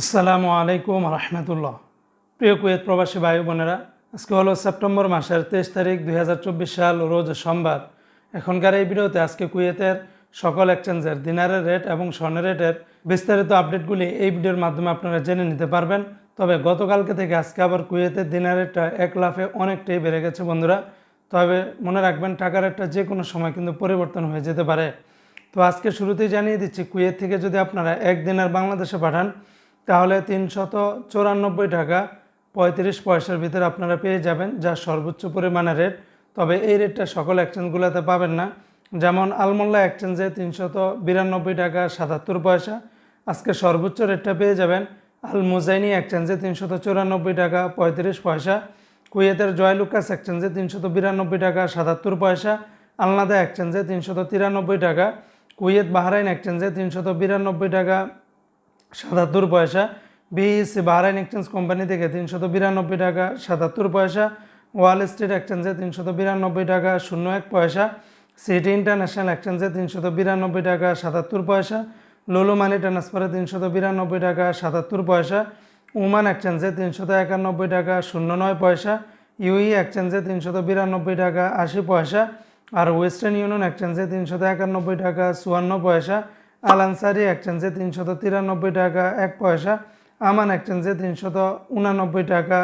আসসালামু আলাইকুম রহমতুল্লাহ। প্রিয় কুয়েত প্রবাসী ভাই বোনেরা, আজকে হলো সেপ্টেম্বর মাসের তেইশ তারিখ দুই হাজার চব্বিশ সাল, রোজ সোমবার। এখনকার এই ভিডিওতে আজকে কুয়েতের সকল এক্সচেঞ্জের দিনারের রেট এবং স্বর্ণের রেটের বিস্তারিত আপডেটগুলি এই ভিডিওর মাধ্যমে আপনারা জেনে নিতে পারবেন। তবে গতকালকে থেকে আজকে আবার কুয়েতের দিনার রেটটা এক লাফে অনেকটাই বেড়ে গেছে বন্ধুরা। তবে মনে রাখবেন, টাকার রেটটা যে কোনো সময় কিন্তু পরিবর্তন হয়ে যেতে পারে। তো আজকে শুরুতেই জানিয়ে দিচ্ছি, কুয়েত থেকে যদি আপনারা এক দিনের বাংলাদেশে পাঠান তাহলে তিনশত চুরানব্বই টাকা পঁয়ত্রিশ পয়সার ভিতরে আপনারা পেয়ে যাবেন, যা সর্বোচ্চ পরিমাণের রেট তবে এই রেটটা সকল এক্সচেঞ্জগুলোতে পাবেন না। যেমন আলমোল্লা এক্সচেঞ্জে তিনশত বিরানব্বই টাকা সাতাত্তর পয়সা। আজকে সর্বোচ্চ রেটটা পেয়ে যাবেন আল মুজাইনি এক্সচেঞ্জে তিনশত চুরানব্বই টাকা পঁয়ত্রিশ পয়সা। কুয়েতের জয়লুকাস এক্সচেঞ্জে তিনশত বিরানব্বই টাকা সাতাত্তর পয়সা। আলনাদা এক্সচেঞ্জে তিনশত তিরানব্বই টাকা। কুয়েত বাহরাইন এক্সচেঞ্জে তিনশত বিরানব্বই টাকা সাতাত্তর পয়সা। বিইসি বাহরাইন এক্সচেঞ্জ কোম্পানি থেকে তিনশত বিরানব্বই টাকা, সাতাত্তর পয়সা। ওয়াল স্ট্রিট এক্সচেঞ্জে তিনশত বিরানব্বই টাকা, শূন্য এক পয়সা। সিটি ইন্টারন্যাশনাল এক্সচেঞ্জে তিনশত বিরানব্বই টাকা, সাতাত্তর পয়সা। লোলো মানি ট্রান্সফারে তিনশত বিরানব্বই টাকা, সাতাত্তর পয়সা। উমান এক্সচেঞ্জে তিনশত একানব্বই টাকা, শূন্য নয় পয়সা। ইউই এক্সচেঞ্জে তিনশত বিরানব্বই টাকা, আশি পয়সা। আর ওয়েস্টার্ন ইউনিয়ন এক্সচেঞ্জে তিনশত একানব্বই টাকা, চুয়ান্ন পয়সা। আল আনসারি এক্সচেঞ্জে তিনশত তিরানব্বই টাকা, এক পয়সা। আমান এক্সচেঞ্জে তিনশত উনানব্বই টাকা,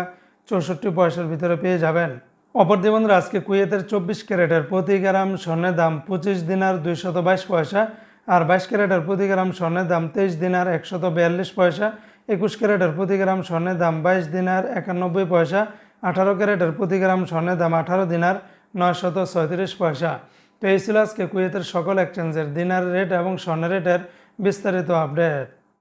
চৌষট্টি পয়সার ভিতরে পেয়ে যাবেন। অপরদি বন্ধুরা, আজকে কুয়েতের চব্বিশ ক্যারেটের প্রতি গ্রাম স্বর্ণের দাম পঁচিশ দিনার দুইশত বাইশ পয়সা, আর বাইশ ক্যারেটের প্রতি গ্রাম স্বর্ণের দাম তেইশ দিনার একশত বিয়াল্লিশ পয়সা, একুশ ক্যারেটের প্রতি গ্রাম স্বর্ণের দাম বাইশ দিনার একানব্বই পয়সা, আঠারো ক্যারেটের প্রতি গ্রাম স্বর্ণের দাম আঠারো দিনার নয়শত ছয়ত্রিশ পয়সা। তো এই ছিল আজকে কুয়েতের সকল এক্সচেঞ্জের দিনার রেট এবং স্বর্ণের রেটের বিস্তারিত আপডেট